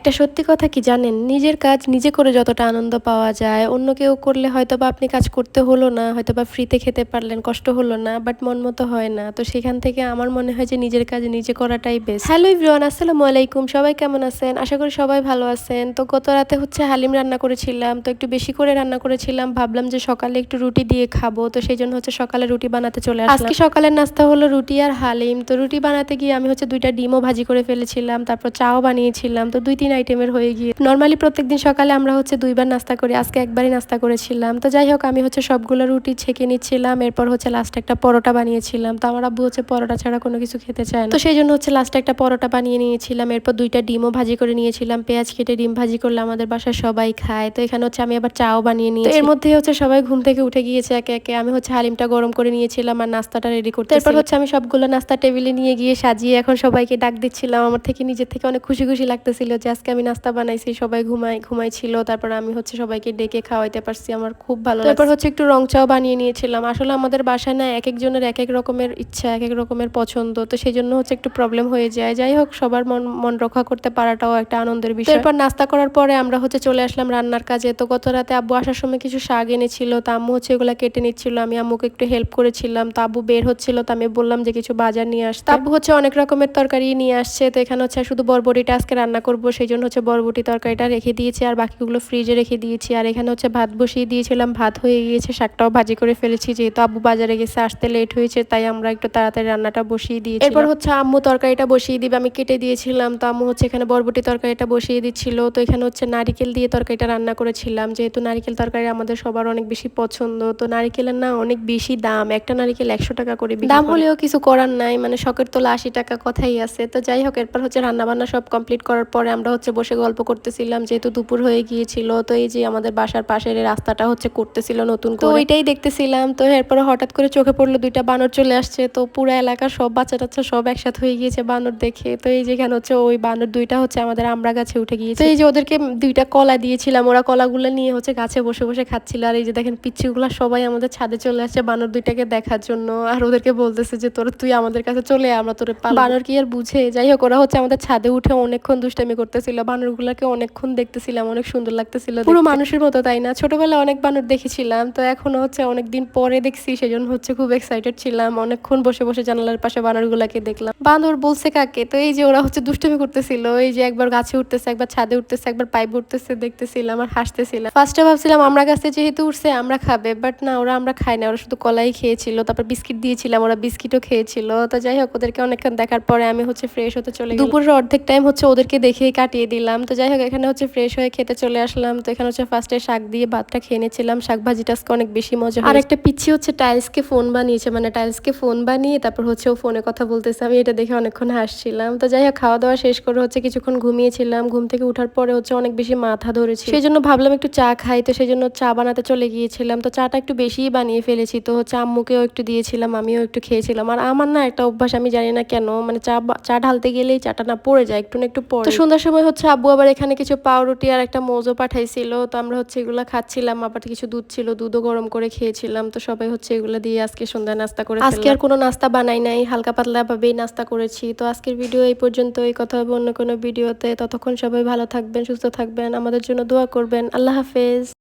একটা সত্যি কথা কি জানেন? নিজের কাজ নিজে করে যতটা আনন্দ পাওয়া যায় অন্য কেউ করলে হয়তো বা আপনি কাজ করতে হলো না হয়তো বা ফ্রিতে খেতে পারলেন, কষ্ট হলো না বাট মন মতো হয় না। তো সেখান থেকে আমার মনে হয় যে নিজের কাজ নিজে করাটাই বেস্ট হ্যালো ইভরিওয়ান আসসালামু আলাইকুম। সবাই কেমন আছেন? আশা করি সবাই ভালো আছেন। তো গত রাতে হচ্ছে হালিম রান্না করেছিলাম, তো একটু বেশি করে রান্না করেছিলাম। ভাবলাম যে সকালে একটু রুটি দিয়ে খাব, তো সেই জন্য হচ্ছে সকালে রুটি বানাতে চলে আসলাম। আজকে সকালের নাস্তা হলো রুটি আর হালিম। তো রুটি বানাতে গিয়ে আমি হচ্ছে দুইটা ডিমও ভাজি করে ফেলেছিলাম, তারপর চাও বানিয়েছিলাম। তো দুই তিন আইটেমের হয়ে গিয়ে। নর্মালি প্রত্যেকদিন সকালে আমরা হচ্ছে দুইবার নাস্তা করি আজকে একবারই নাস্তা করেছিলাম। তো যাই হোক আমি হচ্ছে সবগুলো রুটি ছেঁকে নিচ্ছিলাম এরপর হচ্ছে লাস্টে একটা পরোটা বানিয়েছিলাম। তো আমার আব্বু হচ্ছে পরোটা ছাড়া কোনো কিছু খেতে চায় না। তো সেই জন্য হচ্ছে লাস্টে একটা পরোটা বানিয়ে নিয়েছিলাম এরপর দুইটা ডিমও ভাজি করে নিয়েছিলাম। পেঁয়াজ কেটে ডিম ভাজি করলে আমাদের বাসায় সবাই খায়। তো এখানে হচ্ছে আমি আবার চাও বানিয়ে নিই এর মধ্যে হচ্ছে সবাই ঘুম থেকে উঠে গিয়েছে একে একে। আমি হচ্ছে হালিমটা গরম করে নিয়েছিলাম আর নাস্তাটা রেডি করতে এরপর হচ্ছে আমি সবগুলো নাস্তা টেবিলে নিয়ে গিয়ে সাজিয়ে এখন সবাইকে ডাক দিচ্ছিলাম। আমার থেকে নিজের থেকে অনেক খুশি খুশি লাগতেছিল যে আজকে আমি নাস্তা বানাইছি সবাই ঘুমাই ঘুমাইছিল তারপর আমি হচ্ছে সবাইকে ডেকে খাওয়াইতে পারছি আমার খুব ভালো তারপর হচ্ছে একটু রং চাও বানিয়ে নিয়েছিলাম। আসলে আমাদের বাসায় না এক একজনের এক এক রকমের ইচ্ছা এক এক রকমের পছন্দ তো সেই জন্য হচ্ছে একটু প্রবলেম হয়ে যায়। যাই হোক সবার মন মন রক্ষা করতে পারাটাও একটা আনন্দের বিষয়। এরপর নাস্তা করার পরে আমরা হচ্ছে চলে আসলাম রান্নার কাজে। তো গত রাতে আব্বু আসার সময় কিছু শাক এনেছিল তো আম্মু হচ্ছে এগুলা কেটে নিচ্ছিল। আমি আম্মুকে একটু হেল্প করেছিলাম তো আব্বু বের হচ্ছিল তো আমি বললাম যে কিছু বাজার নিয়ে আসতে আব্বু হচ্ছে অনেক রকমের তরকারি নিয়ে আসছে তো এখানে হচ্ছে শুধু বরবটিটা আজকে রান্না করব সেই জন্য হচ্ছে বরবটি তরকারিটা রেখে দিয়েছি আর বাকিগুলো ফ্রিজে রেখে দিয়েছি। আর এখানে হচ্ছে ভাত বসিয়ে দিয়েছিলাম। ভাত হয়ে গিয়েছে শাকটাও ভাজি করে ফেলেছি। যেহেতু আব্বু বাজারে গেছে আসতে লেট হয়েছে তাই আমরা একটু তাড়াতাড়ি রান্নাটা বসিয়ে দিয়েছি এরপর হচ্ছে আম্মু তরকারিটা বসিয়ে দিবে আমি কেটে দিয়েছিলাম। তো আম্মু হচ্ছে এখানে বরবটি তরকারিটা বসিয়ে দিচ্ছিল। তো এখানে হচ্ছে নারিকেল দিয়ে তরকারিটা রান্না করেছিলাম। যেহেতু নারিকেল তরকারি আমাদের সবার অনেক বেশি পছন্দ তো নারিকেলের না অনেক বেশি দাম। একটা নারিকেল একশো টাকা করে দাম হলেও কিছু করার নাই মানে শখের তোলা আশি টাকা কথাই আছে। তো যাই হোক এরপর হচ্ছে রান্না বান্না সব কমপ্লিট করার পরে আমরা হচ্ছে বসে গল্প করতেছিলাম যেহেতু দুপুর হয়ে গিয়েছিল তো এই যে আমাদের বাসার পাশের রাস্তাটা হচ্ছে করতেছিল নতুন তো ওইটাই দেখতেছিলাম তো এরপরে হঠাৎ করে চোখে পড়ল দুইটা বানর চলে আসছে তো পুরো এলাকার সব বাচ্চা টাচ্চা সব একসাথে হয়ে গিয়েছে বানর দেখে। তো এই যেখানে হচ্ছে ওই বানর দুইটা হচ্ছে আমাদের আমরা গাছে উঠে গিয়েছে। এই যে ওদেরকে দুইটা কলা দিয়েছিলাম ওরা কলাগুলো নিয়ে হচ্ছে গাছে বসে বসে খাচ্ছিল। আর এই যে দেখেন পিচ্ছিগুলো সবাই আমাদের ছাদে চলে আসছে বানর দুইটাকে দেখার জন্য। আর ওদেরকে বলতেছে যে তোর তুই আমাদের কাছে চলে আমরা তোর বানর কি আর বুঝে? যাই হোক ওরা হচ্ছে আমাদের ছাদে উঠে অনেকক্ষণ দুষ্টামি করতেছিল বানরগুলোকে অনেকক্ষণ দেখতেছিলাম অনেক সুন্দর লাগতেছিল পুরো মানুষের মতো তাই না? ছোটবেলায় অনেক বানর দেখেছিলাম তো এখনও হচ্ছে অনেকদিন পরে দেখছি সেজন্য হচ্ছে খুব এক্সাইটেড ছিলাম। অনেকক্ষণ বসে বসে জানালার পাশে বানরগুলাকে দেখলাম। বানর বলছে কাকে? তো এই যে ওরা হচ্ছে দুষ্টামি করতেছিল এই যে একবার গাছে উঠতেছে একবার ছাদে উঠতেছে একবার পাইপ উঠতেছে দেখতেছিলাম আর হাসতেছিলাম। ফার্স্টে ভাবছিলাম আমরা গাছে যেহেতু উঠছে আমরা খাবে। বাট না ওরা আমরা খাই না ওরা শুধু কলাই খেয়েছিল তারপর বিস্কিট দিয়েছিলাম ওরা বিস্কিটও খেয়েছিল। তো যাই হোক ওদেরকে অনেকক্ষণ দেখার পরে আমি হচ্ছে ফ্রেশ হতে চলে। দুপুরের অর্ধেক টাইম হচ্ছে ওদেরকে দেখেই কাটিয়ে দিলাম। তো যাই হোক এখানে হচ্ছে ফ্রেশ হয়ে খেতে চলে আসলাম। তো এখানে হচ্ছে ফার্স্টে শাক দিয়ে ভাতটা খেয়ে নিয়েছিলাম। শাক ভাজিটা আজকে অনেক বেশি মজা আর একটা পিচ্ছি হচ্ছে টাইলসকে ফোন বানিয়েছে মানে টাইলসকে ফোন বানিয়ে তারপর হচ্ছে ও ফোনে কথা বলতেছে। আমি এটা দেখে অনেকক্ষণ হাসছিলাম। তো যাই হোক খাওয়া দাওয়া শেষ করে হচ্ছে কিছুক্ষণ ঘুমিয়েছিলাম। ঘুম থেকে উঠার পরে হচ্ছে অনেক বেশি মাথা ধরেছে সেই জন্য ভাবলাম একটু চা খাই। তো সেই জন্য চা বানাতে চলে গিয়েছিলাম। তো চাটা একটু বেশিই বানিয়ে ফেলেছি। তো হচ্ছে আম্মুকেও একটু দিয়েছিলাম আমিও একটু খেয়েছিলাম। আর আমার না একটা অভ্যাস আমি জানি না কেন মানে চা চা ঢালতে গেলেই চাটা না পড়ে যায় একটু না একটু পড়ে। তো সন্ধ্যার সময় হচ্ছে আব্বু আবার এখানে কিছু পাউরুটি আর একটা মোজো পাঠাইছিল। তো আমরা হচ্ছে এগুলো খাচ্ছিলাম আবার কিছু দুধ ছিল দুধও গরম করে খেয়েছিলাম। তো সবাই হচ্ছে এগুলো দিয়ে আজকে সন্ধ্যা নাস্তা করে আজকে আর কোনো নাস্তা বানাই নাই হালকা পাতলা ভাবেই নাস্তা করেছি। তো আজকের ভিডিও এই পর্যন্ত এই কথা হবে অন্য কোনো ভিডিওতে। ততক্ষণ সবাই ভালো থাকবেন সুস্থ থাকবেন আমাদের জন্য দোয়া করবেন। আল্লাহ হাফেজ।